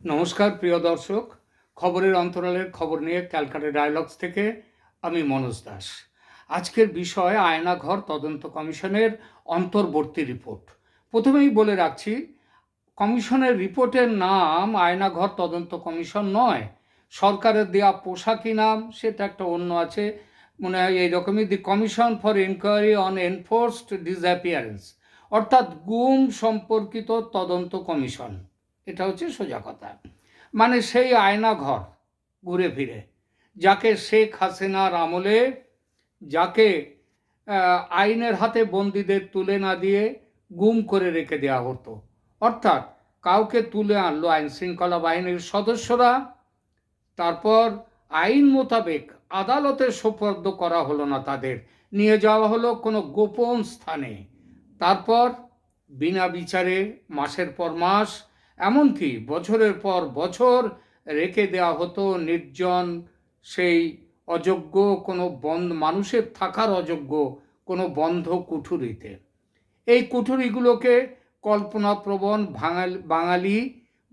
নমস্কার, প্রিয় দর্শক। খবরের অন্তরালের খবর নিয়ে ক্যালকাটা ডায়ালগস থেকে আমি মনোজ দাস। আজকের বিষয় আয়নাঘর তদন্ত কমিশনের অন্তর্বর্তী রিপোর্ট। প্রথমেই বলে রাখছি, কমিশনের রিপোর্টের নাম আয়নাঘর তদন্ত কমিশন নয়। সরকারের দেওয়া পোশাকি নাম, সেটা একটা অন্য আছে। মনে এইরকমই the commission for enquiry on enforced disappearance অর্থাৎ গুম সম্পর্কিত তদন্ত কমিশন। এটা হচ্ছে সোজা কথা। মানে সেই আয়না ঘর ঘুরে ফিরে, যাকে শেখ হাসিনার আমলে, যাকে আইনের হাতে বন্দীদের তুলে না দিয়ে গুম করে রেখে দেওয়া হতো। অর্থাৎ কাউকে তুলে আনলো আইন শৃঙ্খলা বাহিনীর সদস্যরা। তারপর আইন মোতাবেক আদালতে সোপর্দ করা হলো না তাদের। নিয়ে যাওয়া হলো কোনো গোপন স্থানে। তারপর বিনা বিচারে, মাসের পর মাস এমনকি বছরের পর বছর রেখে দেওয়া হতো নির্জন সেই অযোগ্য কোনো বন্ধ মানুষের থাকার অযোগ্য কোনো বন্ধ কুঠুরিতে। এই কুঠুরিগুলোকে কল্পনাপ্রবণ বাঙালি বাঙালি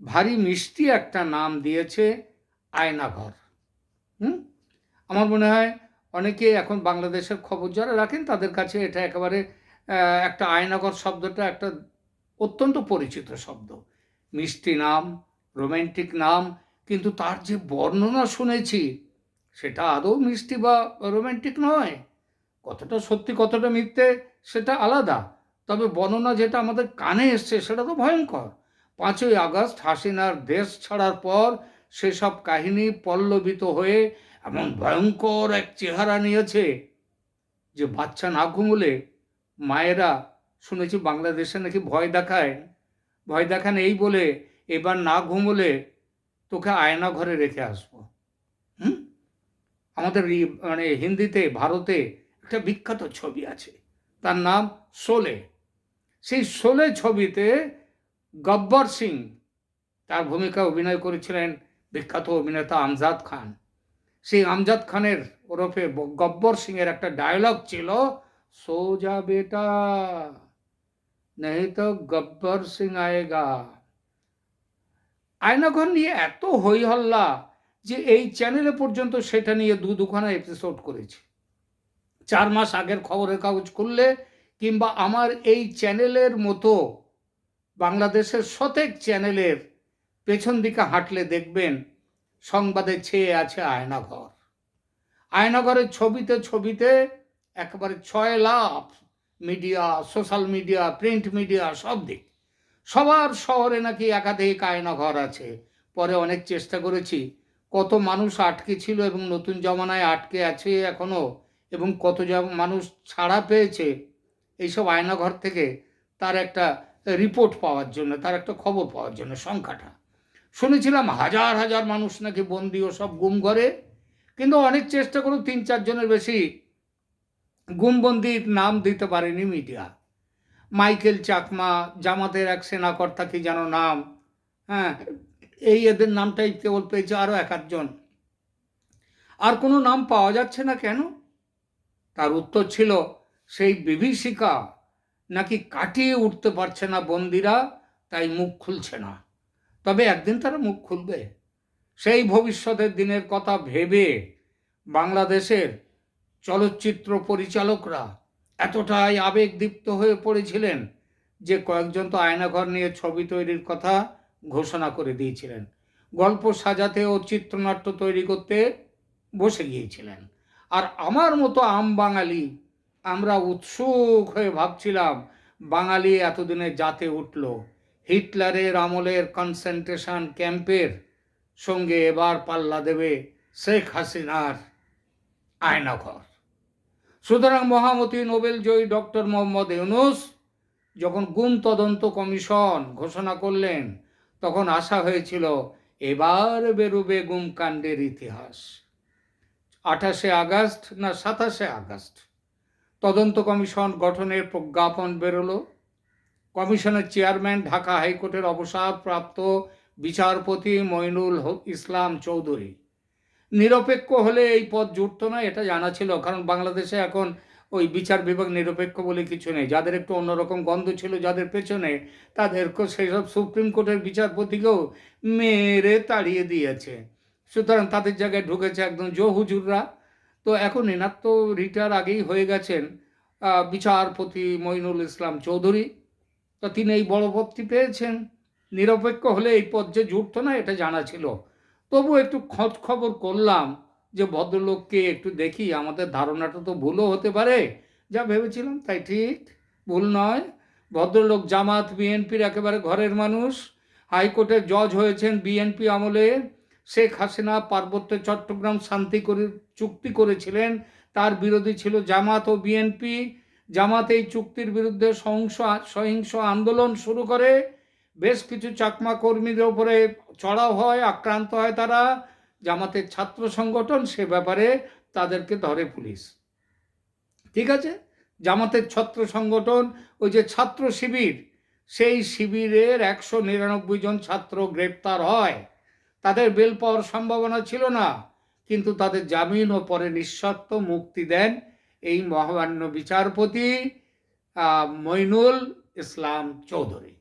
ভারী মিষ্টি একটা নাম দিয়েছে আয়নাঘর। হুম? আমার মনে হয় অনেকে এখন বাংলাদেশের খবর যারা রাখেন তাদের কাছে এটা একেবারে একটা আয়নাঘর শব্দটা একটা অত্যন্ত পরিচিত শব্দ। মিষ্টি নাম রোম্যান্টিক নাম, কিন্তু তার যে বর্ণনা শুনেছি, সেটা আদৌ মিষ্টি বা রোম্যান্টিক নয়। কতটা সত্যি, কতটা মিথ্যে, সেটা আলাদা। তবে বর্ণনা যেটা আমাদের কানে এসছে, সেটা তো ভয়ঙ্কর। পাঁচই আগস্ট হাসিনার দেশ ছাড়ার পর সেসব কাহিনী পল্লবিত হয়ে এমন ভয়ঙ্কর এক চেহারা নিয়েছে যে বাচ্চা না ঘুমলে মায়েরা শুনেছি বাংলাদেশে নাকি ভয় দেখায়। ভয় দেখান এই বলে এবার না ঘুমলে তোকে আয়না ঘরে রেখে আসব। হুম? আমাদের মানে হিন্দিতে, ভারতে একটা বিখ্যাত ছবি আছে। তার নাম শোলে। সেই শোলে ছবিতে গব্বর সিং তার ভূমিকা অভিনয় করেছিলেন বিখ্যাত অভিনেতা আমজাদ খান। সেই আমজাদ খানের ওরফে গব্বর সিং এর একটা ডায়লগ ছিল, সোজা বেটা। নেই তো গব্বর সিং আয়েগা আয়নাঘর নিয়ে এত হই হল্লা যে এই চ্যানেলে পর্যন্ত সেটা নিয়ে দু দুখানা এপিসোড করেছে চার মাস আগের খবরের কাগজ খুললে কিংবা আমার এই চ্যানেলের মতো বাংলাদেশের শতেক চ্যানেলের পেছন দিকে হাঁটলে দেখবেন সংবাদে ছেয়ে আছে আয়নাঘর। আয়নাঘরের ছবিতে ছবিতে একেবারে ছয় লাভ media social media print media সব দিক। সবার শহরে নাকি একাধিক আয়নাঘর আছে। পরে অনেক চেষ্টা করেছি। কত মানুষ আটকে ছিল এবং নতুন জমানায় আটকে আছে এখনও এবং কত মানুষ ছাড়া পেয়েছে। এইসব আয়নাঘর থেকে তার একটা রিপোর্ট পাওয়ার জন্য, তার একটা খবর পাওয়ার জন্য সংখ্যাটা। শুনেছিলাম হাজার হাজার মানুষ নাকি বন্দি ও সব গুম ঘরে কিন্তু অনেক চেষ্টা করেও তিন চারজনের বেশি গুমবন্দির নাম দিতে পারেনি মিডিয়া। মাইকেল চাকমা, জামাতের এক সেনাকর্তা কি যেন নাম হ্যাঁ এই এদের নামটাই কেবল পেয়েছে আরও এক আধজন আর কোনো নাম পাওয়া যাচ্ছে না কেন? তার উত্তর ছিল, সেই বিভীষিকা নাকি কাটিয়ে উঠতে পারছে না বন্দিরা, তাই মুখ খুলছে না। তবে একদিন তারা মুখ খুলবে। সেই ভবিষ্যতের দিনের কথা ভেবে বাংলাদেশের চলচ্চিত্র পরিচালকরা এতটাই আবেগদীপ্ত হয়ে পড়েছিলেন যে কয়েকজন তো আয়নাঘর নিয়ে ছবি তৈরির কথা ঘোষণা করে দিয়েছিলেন। গল্প সাজাতে ও চিত্রনাট্য তৈরি করতে বসে গিয়েছিলেন। আর আমার মতো আম বাঙালি আমরা উৎসুক হয়ে ভাবছিলাম, বাঙালি এতদিনে জাতে উঠল। হিটলারের আমলের কনসেন্ট্রেশন ক্যাম্পের সঙ্গে এবার পাল্লা দেবে শেখ হাসিনার আয়নাঘর। সুতরাং মহামতি নোবেল জয়ী ডক্টর মোহাম্মদ ইউনুস যখন গুম তদন্ত কমিশন ঘোষণা করলেন, তখন আশা হয়েছিল এবার বেরোবে গুম কাণ্ডের ইতিহাস। আঠাশে আগস্ট না সাতাশে আগস্ট, তদন্ত কমিশন গঠনের প্রজ্ঞাপন বেরোলো। কমিশনের চেয়ারম্যান ঢাকা হাইকোর্টের অবসরপ্রাপ্ত বিচারপতি মইনুল ইসলাম চৌধুরী নিরপেক্ষ হলে এই পদ জুটতো না, এটা জানা ছিল। কারণ বাংলাদেশে এখন ওই বিচার বিভাগ নিরপেক্ষ বলে কিছু নেই। যাদের একটু অন্যরকম গন্ধ ছিল যাদের পেছনে, তাদেরকেও সেই সব সুপ্রিম কোর্টের বিচারপতিকেও মেরে তাড়িয়ে দিয়েছে। সুতরাং তাদের জায়গায় ঢুকেছে একদম জো হুজুররা। তো এখন এনার তো রিটায়ার আগেই হয়ে গেছেন বিচারপতি মইনুল ইসলাম চৌধুরী। তো তিনি এই বড় পদটি পেয়েছেন। নিরপেক্ষ হলে এই পদ যে জুটতো না, এটা জানা ছিল। তবু একটু খোঁজ খবর করলাম যে ভদ্রলোককে একটু দেখি, আমাদের ধারণাটা তো ভুলও হতে পারে। যা ভেবেছিলাম তাই ঠিক, ভুল নয়। ভদ্রলোক জামাত, বিএনপির একেবারে ঘরের মানুষ। হাইকোর্টের জজ হয়েছেন বিএনপি আমলে। শেখ হাসিনা, পার্বত্য চট্টগ্রাম শান্তি করে, চুক্তি করেছিলেন। তার বিরোধী ছিল জামাত ও বিএনপি। জামাত এই চুক্তির বিরুদ্ধে সহিংস সহিংস আন্দোলন শুরু করে। বেশ কিছু চাকমা কর্মীদের উপরে চড়াও হয়, আক্রান্ত হয় তারা। জামাতের ছাত্র সংগঠন সে ব্যাপারে তাদেরকে ধরে পুলিশ। ঠিক আছে? জামাতের ছাত্র সংগঠন, ওই যে ছাত্র শিবির, সেই শিবিরের একশো নিরানব্বই জন ছাত্র গ্রেপ্তার হয়। তাদের বেল পাওয়ার সম্ভাবনা ছিল না, কিন্তু তাদের জামিন ও পরে নিঃশর্ত মুক্তি দেন এই মহামান্য বিচারপতি মইনুল ইসলাম চৌধুরী।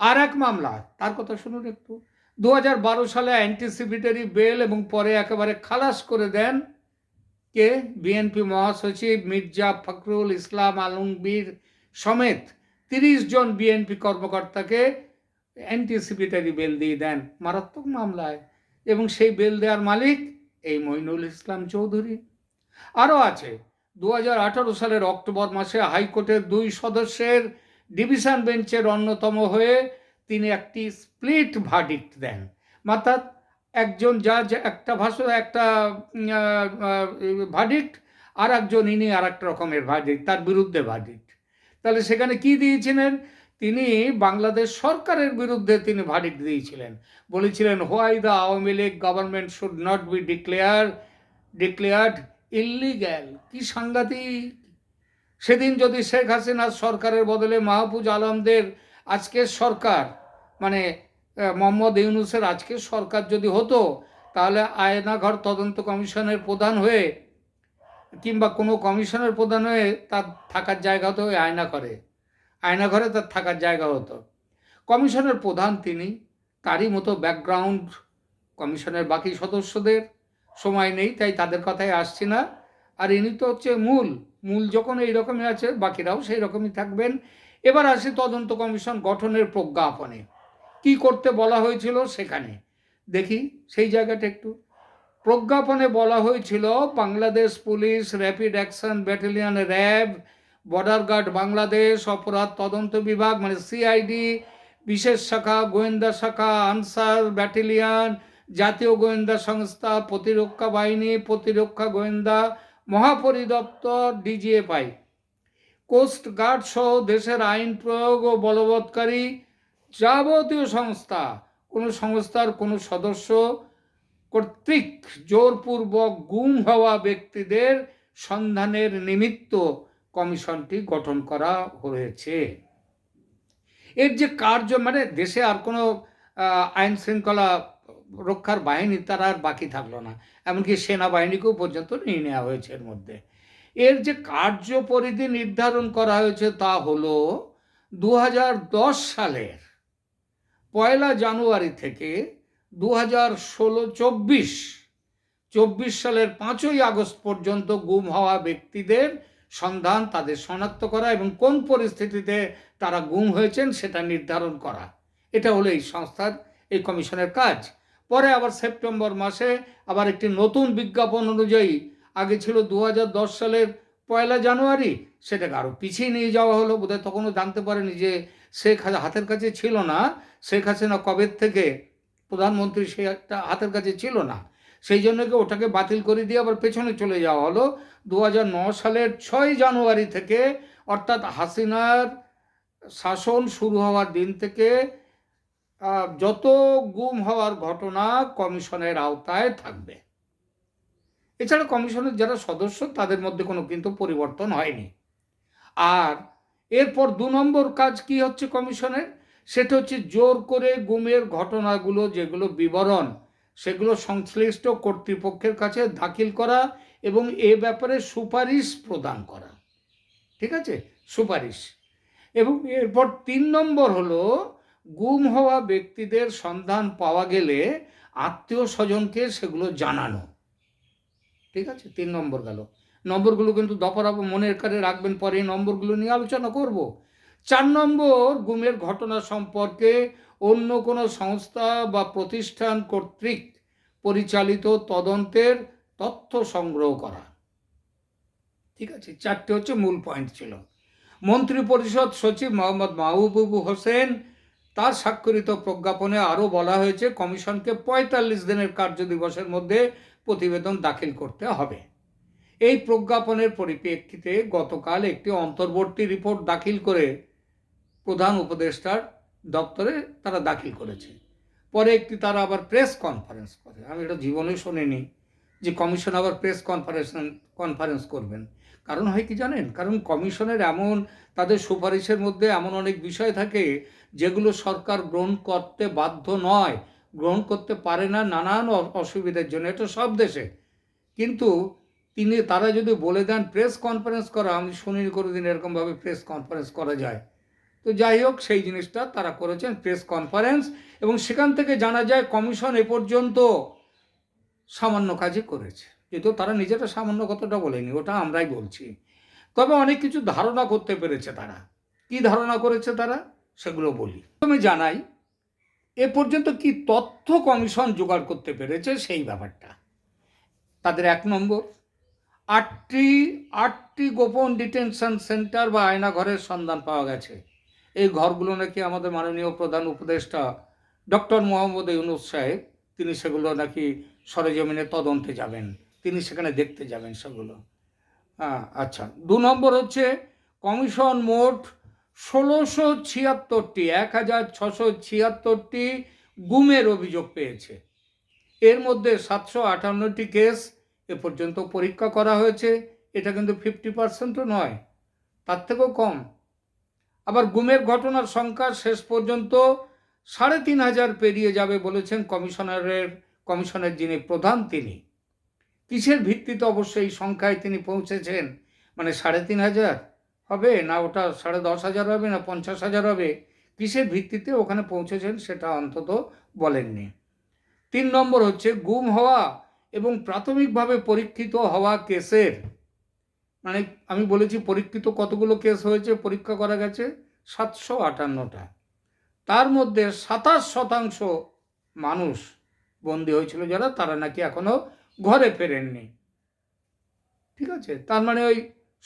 আর এক মামলা, তার কথা শুনুন একটু। দু হাজার বারো সালে অ্যান্টিসিপিটারি বেল এবং পরে একেবারে খালাস করে দেন কে? বিএনপি মহাসচিব মির্জা ফখরুল ইসলাম আলমগীর সমেত তিরিশ জন বিএনপি কর্মকর্তাকে অ্যান্টিসিপিটারি বেল দিয়ে দেন মারাত্মক মামলায়। এবং সেই বেল দেওয়ার মালিক এই মইনুল ইসলাম চৌধুরী। আরও আছে দু আঠারো সালের অক্টোবর মাসে হাইকোর্টের দুই সদস্যের ডিভিশন বেঞ্চের অন্যতম হয়ে তিনি একটি স্প্লিট ভার্ডিক্ট দেন। অর্থাৎ একজন জাজ একটা ভাষা একটা ভার্ডিক্ট আর একজন ইনি আর একটা রকমের ভার্ডিক্ট তার বিরুদ্ধে ভার্ডিক্ট তাহলে সেখানে কি দিয়েছিলেন? তিনি বাংলাদেশ সরকারের বিরুদ্ধে তিনি ভার্ডিক্ট দিয়েছিলেন। বলেছিলেন why the Awami League government should not be declare declared illegal কি সাংঘাতিক। সেদিন যদি শেখ হাসিনার সরকারের বদলে মাহফুজ আলমদের আজকের সরকার মানে মোহাম্মদ ইউনুসের আজকের সরকার যদি হতো, তাহলে আয়নাঘর তদন্ত কমিশনের প্রধান হয়ে কিংবা কোনো কমিশনের প্রধান হয়ে তার থাকার জায়গা হতো ওই আয়না ঘরে আয়না তার থাকার জায়গা হতো। কমিশনের প্রধান তিনি, তারই মতো ব্যাকগ্রাউন্ড কমিশনের বাকি সদস্যদের সময় নেই, তাই তাদের কথায় আসছি না। আর ইনি তো হচ্ছে মূল মূল যখন এইরকমই আছে, বাকিরাও সেই রকমই থাকবেন। এবার আসি তদন্ত কমিশন গঠনের প্রজ্ঞাপনে। কি করতে বলা হয়েছিল সেখানে। দেখি, সেই জায়গাটা একটু। প্রজ্ঞাপনে বলা হয়েছিল, Bangladesh police rapid action battalion RAB, border guard Bangladesh, অপরাধ তদন্ত বিভাগ মানে সিআইডি, বিশেষ শাখা, গোয়েন্দা শাখা, আনসার ব্যাটালিয়ন, জাতীয় গোয়েন্দা সংস্থা, প্রতিরক্ষা বাহিনী, প্রতিরক্ষা গোয়েন্দা, মহাপরিদপ্তর, ডিজিএফআই। কোস্ট গার্ড সহ দেশের আইন প্রয়োগ ও বলবৎকারী যাবতীয় সংস্থা, কোনো সংস্থার কোনো সদস্য কর্তৃক জোরপূর্বক গুম হওয়া ব্যক্তিদের সন্ধানের নিমিত্ত কমিশনটি গঠন করা হয়েছে। এর যে কার্য মানে দেশে আর কোনো আইন শৃঙ্খলা রক্ষার বাহিনী তারা আর বাকি থাকল না। এমনকি সেনাবাহিনীকেও পর্যন্ত নিয়ে নেওয়া হয়েছে এর মধ্যে। এর যে কার্য পরিধি নির্ধারণ করা হয়েছে তা হলো দু হাজার দশ সালের পয়লা জানুয়ারি থেকে দু হাজার ষোলো চব্বিশ চব্বিশ সালের পাঁচই আগস্ট পর্যন্ত গুম হওয়া ব্যক্তিদের সন্ধান তাদের শনাক্ত করা এবং কোন পরিস্থিতিতে তারা গুম হয়েছেন সেটা নির্ধারণ করা। এটা হলো এই সংস্থার, এই কমিশনের কাজ। পরে আবার সেপ্টেম্বর মাসে আবার একটি নতুন বিজ্ঞাপন অনুযায়ী আগে ছিল দু হাজার দশ সালের পয়লা জানুয়ারি, সেটাকে আরও পিছিয়ে নিয়ে যাওয়া হলো। বোধহয় তখনও জানতে পারেনি যে সে হাতের কাছে ছিল না। শেখ হাসিনা কবে থেকে প্রধানমন্ত্রী সে একটা হাতের কাছে ছিল না, সেই জন্য কি ওটাকে বাতিল করে দিয়ে আবার পেছনে চলে যাওয়া হলো? দু সালের ছয় জানুয়ারি থেকে অর্থাৎ হাসিনার শাসন শুরু হওয়ার দিন থেকে যত গুম হওয়ার ঘটনা কমিশনের আওতায় থাকবে। এছাড়া কমিশনের যারা সদস্য, তাদের মধ্যে কোনো কিন্তু পরিবর্তন হয়নি। আর এরপর দু নম্বর কাজ কি হচ্ছে কমিশনের? সেটা হচ্ছে জোর করে গুমের ঘটনাগুলো, যেগুলো বিবরণ, সেগুলো সংশ্লিষ্ট কর্তৃপক্ষের কাছে দাখিল করা এবং এ ব্যাপারে সুপারিশ প্রদান করা। ঠিক আছে? সুপারিশ। এবং এরপর তিন নম্বর হলো, গুম হওয়া ব্যক্তিদের সন্ধান পাওয়া গেলে আত্মীয় স্বজনকে সেগুলো জানানো। ঠিক আছে? তিন নম্বর গেল। নম্বরগুলো কিন্তু দফারফ মনের কারে রাখবেন, পরে এই নম্বরগুলো নিয়ে আলোচনা করব। চার নম্বর গুমের ঘটনা সম্পর্কে অন্য কোনো সংস্থা বা প্রতিষ্ঠান কর্তৃক পরিচালিত তদন্তের তথ্য সংগ্রহ করা। ঠিক আছে, চারটে হচ্ছে মূল পয়েন্ট ছিল। মন্ত্রী পরিষদ সচিব মোহাম্মদ মাহবুবু হোসেন, তার স্বাক্ষরিত প্রজ্ঞাপনে আরও বলা হয়েছে, কমিশনকে পঁয়তাল্লিশ দিনের কার্য দিবসের মধ্যে প্রতিবেদন দাখিল করতে হবে। এই প্রজ্ঞাপনের পরিপ্রেক্ষিতে গতকাল একটি অন্তর্বর্তী রিপোর্ট দাখিল করে প্রধান উপদেষ্টার দপ্তরে তারা দাখিল করেছে। পরে একটি তারা আবার প্রেস কনফারেন্স করে। আমি এটা জীবনে শুনিনি যে কমিশন আবার প্রেস কনফারেন্স কনফারেন্স করবেন। কারণ হয় কি জানেন? কারণ কমিশনের এমন, তাদের সুপারিশের মধ্যে এমন অনেক বিষয় থাকে যেগুলো সরকার গ্রহণ করতে বাধ্য নয়। গ্রহণ করতে পারে না নানান অসুবিধার জন্য। এটা সব দেশে। কিন্তু তিনি, তারা যদি বলে দেন প্রেস কনফারেন্স করা, আমি শুনিনি কোনো দিন এরকমভাবে প্রেস কনফারেন্স করা যায়। তো যাই হোক, সেই জিনিসটা তারা করেছেন প্রেস কনফারেন্স এবং সেখান থেকে জানা যায় কমিশন এ পর্যন্ত সামান্য কাজই করেছে। কিন্তু তারা নিজেরা সামান্য কতটা বলেনি, ওটা আমরাই বলছি। তবে অনেক কিছু ধারণা করতে পেরেছে তারা। কি ধারণা করেছে তারা? সেগুলো বলি। আমি জানাই, এ পর্যন্ত কি তথ্য কমিশন জোগাড় করতে পেরেছে? সেই ব্যাপারটা। তাদের এক নম্বর, আটটি আটটি গোপন ডিটেনশন সেন্টার বা আয়নাঘরের সন্ধান পাওয়া গেছে। এই ঘরগুলো নাকি আমাদের মাননীয় প্রধান উপদেষ্টা ডক্টর মোহাম্মদ ইউনুস সাহেব, তিনি সেগুলো নাকি সরেজমিনে তদন্তে যাবেন। তিনি সেখানে দেখতে যাবেন সেগুলো। হ্যাঁ আচ্ছা দু নম্বর হচ্ছে কমিশন মোট ষোলোশো ছিয়াত্তরটি, এক হাজার ছশো ছিয়াত্তরটি গুমের অভিযোগ পেয়েছে। এর মধ্যে সাতশো আটান্নটি কেস এ পর্যন্ত পরীক্ষা করা হয়েছে। এটা কিন্তু ফিফটি পার্সেন্টও নয়, তার থেকেও কম। আবার গুমের ঘটনার সংখ্যা শেষ পর্যন্ত সাড়ে তিন হাজার পেরিয়ে যাবে বলেছেন কমিশনারের, কমিশনের যিনি প্রধান তিনি। কিসের ভিত্তিতে অবশ্যই এই সংখ্যায় তিনি পৌঁছেছেন? মানে সাড়ে তিন হাজার? হবে? না ওটা সাড়ে দশ হাজার হবে না পঞ্চাশ হাজার হবে? কিসের ভিত্তিতে ওখানে পৌঁছেছেন সেটা অন্তত বলেননি। তিন নম্বর হচ্ছে, গুম হওয়া এবং প্রাথমিকভাবে পরীক্ষিত হওয়া কেসের মানে আমি বলেছি পরীক্ষিত কতগুলো কেস হয়েছে, পরীক্ষা করা গেছে সাতশো আটান্নটা। তার মধ্যে সাতাশ শতাংশ মানুষ বন্দী হয়েছিল যারা, তারা নাকি এখনও ঘরে ফেরেননি। ঠিক আছে? তার মানে ওই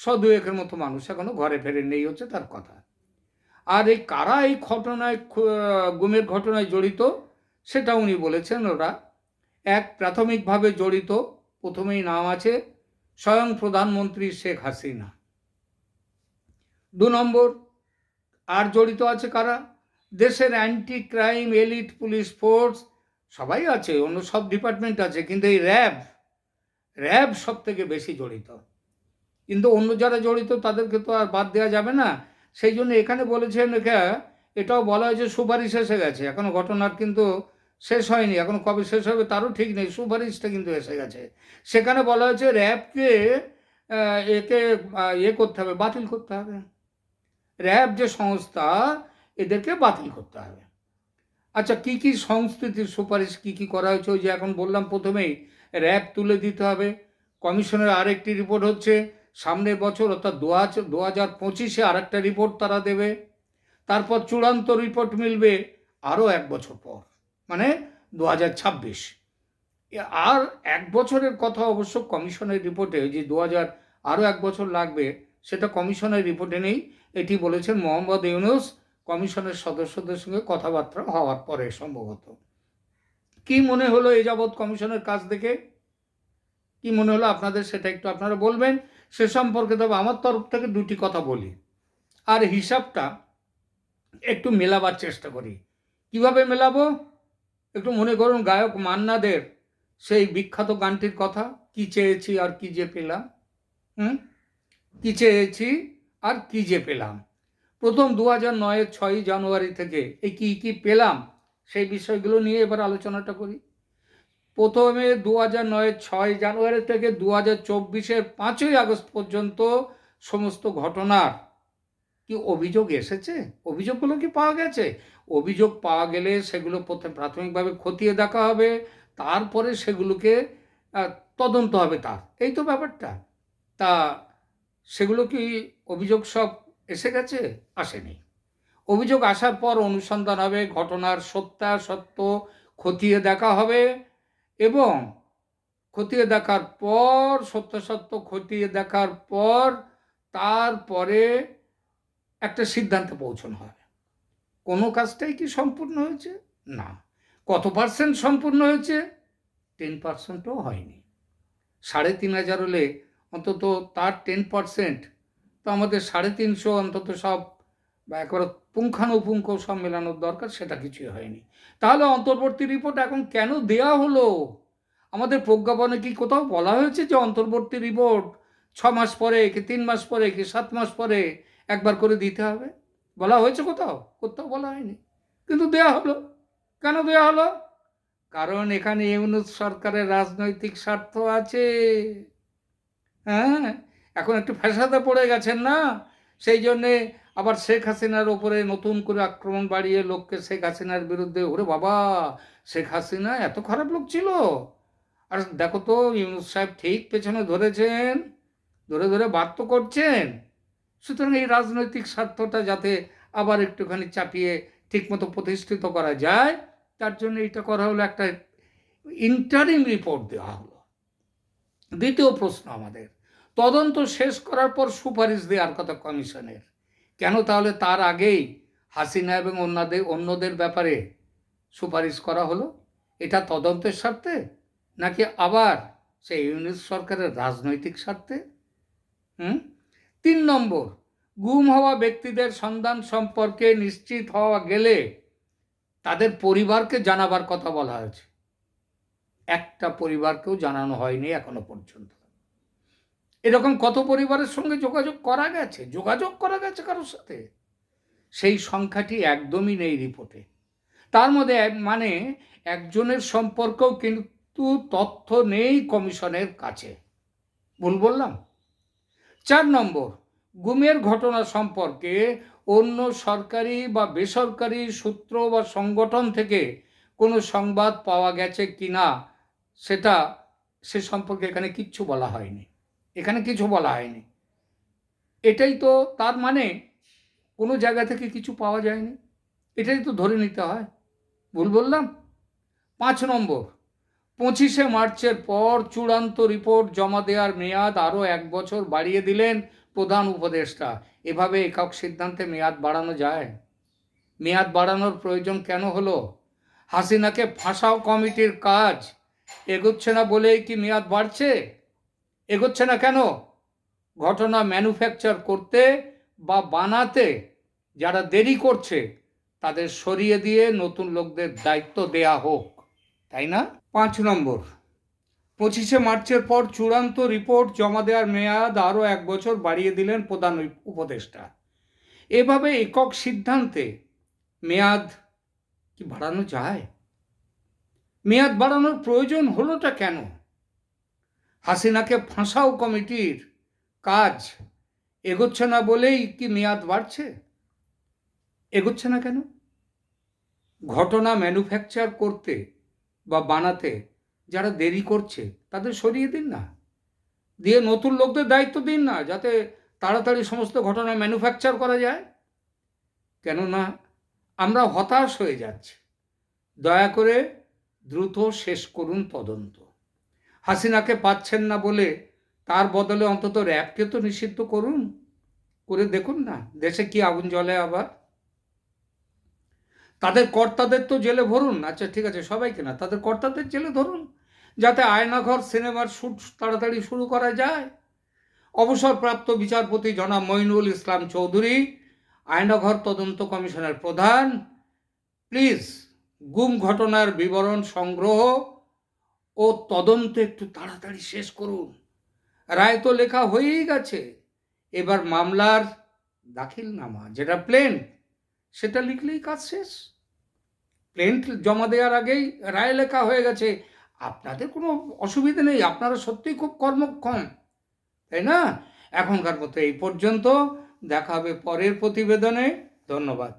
শ দুয়েকের মতো মানুষ এখনও ঘরে ফেরেননি, এই হচ্ছে তার কথা। আর এই কারা এই ঘটনায় গুমের ঘটনায় জড়িত, সেটা উনি বলেছেন ওরা। এক প্রাথমিকভাবে জড়িত, প্রথমেই নাম আছে স্বয়ং প্রধানমন্ত্রী শেখ হাসিনা। দু নম্বর, আর জড়িত আছে কারা? দেশের anti crime elite police force সবাই আছে, অন্য সব ডিপার্টমেন্ট আছে, কিন্তু এই র্যাব র্যাব সব থেকে বেশি জড়িত। কিন্তু অন্য যারা জড়িত, তাদেরকে তো আর বাদ দেওয়া যাবে না। সেই জন্য এখানে বলেছেন এটাও বলা হয়েছে সুপারিশ এসে গেছে। এখনও ঘটনার কিন্তু শেষ হয়নি, এখন কবে শেষ হবে তারও ঠিক নেই, সুপারিশটা কিন্তু এসে গেছে। সেখানে বলা হয়েছে র্যাবকে একে ইয়ে করতে হবে, বাতিল করতে হবে। র্যাব যে সংস্থা, এদেরকে বাতিল করতে হবে। আচ্ছা কি কি সংস্কৃতির সুপারিশ, কি কি করা হয়েছে? ওই যে এখন বললাম প্রথমেই, র্যাব তুলে দিতে হবে। কমিশনের আরেকটি রিপোর্ট হচ্ছে, সামনের বছর, অর্থাৎ দু হাজার দু হাজার পঁচিশে আরেকটা রিপোর্ট তারা দেবে। তারপর চূড়ান্ত রিপোর্ট মিলবে আরও এক বছর পর। মানে দু হাজার ছাব্বিশ আর এক বছরের কথা অবশ্য কমিশনের রিপোর্টে, যে দু হাজার আরও এক বছর লাগবে, সেটা কমিশনের রিপোর্টে নেই। এটি বলেছেন মোহাম্মদ ইউনুস, কমিশনের সদস্যদের সঙ্গে কথাবার্তা হওয়ার পরে সম্ভবত। কি মনে হলো এ যাবৎ কমিশনের কাজ দেখে কি মনে হলো আপনাদের সেটা একটু আপনারা বলবেন? সে সম্পর্কে তবে আমার তরফ থেকে দুটি কথা বলি। আর হিসাবটা একটু মেলাবার চেষ্টা করি। কীভাবে মেলাবো? একটু মনে করুন গায়ক মান্নাদের সেই বিখ্যাত গানটির কথা, কি চেয়েছি আর কি যে পেলাম? হুম? কি চেয়েছি আর কি যে পেলাম? প্রথম দু হাজার নয়ের ছয়ই জানুয়ারি থেকে, এই কি কি পেলাম? সেই বিষয়গুলো নিয়ে এবার আলোচনাটা করি। প্রথমে দু হাজার নয়ের ছয় জানুয়ারি থেকে দু হাজার চব্বিশের পাঁচই আগস্ট পর্যন্ত সমস্ত ঘটনার কি অভিযোগ এসেছে? অভিযোগগুলো কি পাওয়া গেছে? অভিযোগ পাওয়া গেলে সেগুলো প্রথম প্রাথমিকভাবে খতিয়ে দেখা হবে, তারপরে সেগুলোকে তদন্ত হবে তার। এই তো ব্যাপারটা। তা সেগুলো কি অভিযোগ সব এসে গেছে? আসেনি। অভিযোগ আসার পর অনুসন্ধান হবে, ঘটনার সত্যাসত্য খতিয়ে দেখা হবে এবং খতিয়ে দেখার পর সত্যাসত্য খতিয়ে দেখার পর, তারপরে একটা সিদ্ধান্তে পৌঁছানো হয় কোনো কাজটাই কি সম্পূর্ণ হয়েছে? না। কত পার্সেন্ট সম্পূর্ণ হয়েছে? টেন পার্সেন্টও হয়নি। সাড়ে তিন হাজার হলে অন্তত তার টেন পার্সেন্ট তো আমাদের সাড়ে তিনশো অন্তত সব বা একবার পুঙ্খানুপুঙ্খ সব মেলানোর দরকার, সেটা কিছুই হয়নি। তাহলে অন্তর্বর্তী রিপোর্ট এখন কেন দেয়া হলো? আমাদের প্রজ্ঞাপনে কি কোথাও বলা হয়েছে যে অন্তর্বর্তী রিপোর্ট ছ মাস পরে, কি তিন মাস পরে, কি সাত মাস পরে একবার করে দিতে হবে? বলা হয়েছে কোথাও? কোথাও বলা হয়নি। কিন্তু দেয়া হলো। কেন দেয়া হলো? কারণ এখানে ইউনুস সরকারের রাজনৈতিক স্বার্থ আছে। হ্যাঁ এখন একটু ফ্যাসাদে পড়ে গেছেন না? সেই জন্যে আবার শেখ হাসিনার ওপরে নতুন করে আক্রমণ বাড়িয়ে লোককে শেখ হাসিনার বিরুদ্ধে, ওরে বাবা, শেখ হাসিনা এত খারাপ লোক ছিল। আর দেখো তো, ইউনুস সাহেব ঠিক পেছনে ধরেছেন, ধরে ধরে বার্ত করছেন। সুতরাং এই রাজনৈতিক স্বার্থটা যাতে আবার একটুখানি চাপিয়ে ঠিকমতো প্রতিষ্ঠিত করা যায়, তার জন্য এটা করা হলো একটা ইন্টারিম রিপোর্ট দেওয়া হলো। দ্বিতীয় প্রশ্ন আমাদের, তদন্ত শেষ করার পর সুপারিশ দেওয়ার কথা কমিশনের। কেন তাহলে তার আগেই হাসিনা এবং অন্যদের অন্যদের ব্যাপারে সুপারিশ করা হলো? এটা তদন্তের স্বার্থে নাকি আবার সেই ইউনিট সরকারের রাজনৈতিক স্বার্থে? হুম? তিন নম্বর, গুম হওয়া ব্যক্তিদের সন্ধান সম্পর্কে নিশ্চিত হওয়া গেলে তাদের পরিবারকে জানাবার কথা বলা হয়েছে। একটা পরিবারকেও জানানো হয়নি এখনও পর্যন্ত। এরকম কত পরিবারের সঙ্গে যোগাযোগ করা গেছে? যোগাযোগ করা গেছে কারোর সাথে? সেই সংখ্যাটি একদমই নেই রিপোর্টে। তার মধ্যে মানে একজনের সম্পর্কেও কিন্তু তথ্য নেই কমিশনের কাছে। ভুল বললাম? চার নম্বর, গুমের ঘটনা সম্পর্কে অন্য সরকারি বা বেসরকারি সূত্র বা সংগঠন থেকে কোনো সংবাদ পাওয়া গেছে কি না, সেটা সে সম্পর্কে এখানে কিচ্ছু বলা হয়নি। এখানে কিছু বলা হয়নি। এটাই তো তার মানে কোনো জায়গা থেকে কিছু পাওয়া যায়নি। এটাই তো ধরে নিতে হয়। ভুল বললাম? পাঁচ নম্বর পঁচিশে মার্চের পর চূড়ান্ত রিপোর্ট জমা দেওয়ার মেয়াদ আরও এক বছর বাড়িয়ে দিলেন প্রধান উপদেষ্টা। এভাবে একক সিদ্ধান্তে মেয়াদ বাড়ানো যায়? মেয়াদ বাড়ানোর প্রয়োজন কেন হলো? হাসিনাকে ফাঁসাও কমিটির কাজ। এগোচ্ছে না বলেই কি মেয়াদ বাড়ছে? এগোচ্ছে না কেন? ঘটনা ম্যানুফ্যাকচার করতে বা বানাতে যারা দেরি করছে, তাদের সরিয়ে দিয়ে নতুন লোকদের দায়িত্ব দেয়া হোক। তাই না? পাঁচ নম্বর। পঁচিশে মার্চের পর চূড়ান্ত রিপোর্ট জমা দেওয়ার মেয়াদ আরও এক বছর বাড়িয়ে দিলেন প্রধান উপদেষ্টা। এভাবে একক সিদ্ধান্তে মেয়াদ কি বাড়ানো যায়? মেয়াদ বাড়ানোর প্রয়োজন হলোটা কেন? হাসিনাকে ফাঁসাও কমিটির কাজ এগোচ্ছে না বলেই কি মেয়াদ বাড়ছে? এগোচ্ছে না কেন? ঘটনা ম্যানুফ্যাকচার করতে বা বানাতে, যারা দেরি করছে, তাদের সরিয়ে দিন না। দিয়ে নতুন লোকদের দায়িত্ব দিন না, যাতে তাড়াতাড়ি সমস্ত ঘটনা ম্যানুফ্যাকচার করা যায়। কেননা, আমরা হতাশ হয়ে যাচ্ছি। দয়া করে দ্রুত শেষ করুন তদন্ত। হাসিনাকে পাচ্ছেন না বলে তার বদলে অন্তত র্যাবকে তো নিষিদ্ধ করুন। করে দেখুন না, দেশে কি আগুন জ্বলে আবার? তাদের কর্তাদের তো জেলে ভরুন। আচ্ছা ঠিক আছে, সবাইকে না, তাদের কর্তাদের জেলে ধরুন, যাতে আয়নাঘর, সিনেমার শ্যুট তাড়াতাড়ি শুরু করা যায়। অবসরপ্রাপ্ত বিচারপতি জনাব মঈনুল ইসলাম চৌধুরী, আয়নাঘর তদন্ত কমিশনের প্রধান। প্লিজ, গুম ঘটনার বিবরণ সংগ্রহ ও তদন্ত একটু তাড়াতাড়ি শেষ করুন। রায় তো লেখা হয়েই গেছে। এবার মামলার দাখিল নামা যেটা প্লেন সেটা লিখলেই কাজ শেষ। প্লেন জমা দেওয়ার আগেই রায় লেখা হয়ে গেছে। আপনাদের কোনো অসুবিধা নেই, আপনারা সত্যিই খুব কর্মক্ষম তাই না? এখনকার মতো এই পর্যন্ত দেখা হবে পরের প্রতিবেদনে, ধন্যবাদ।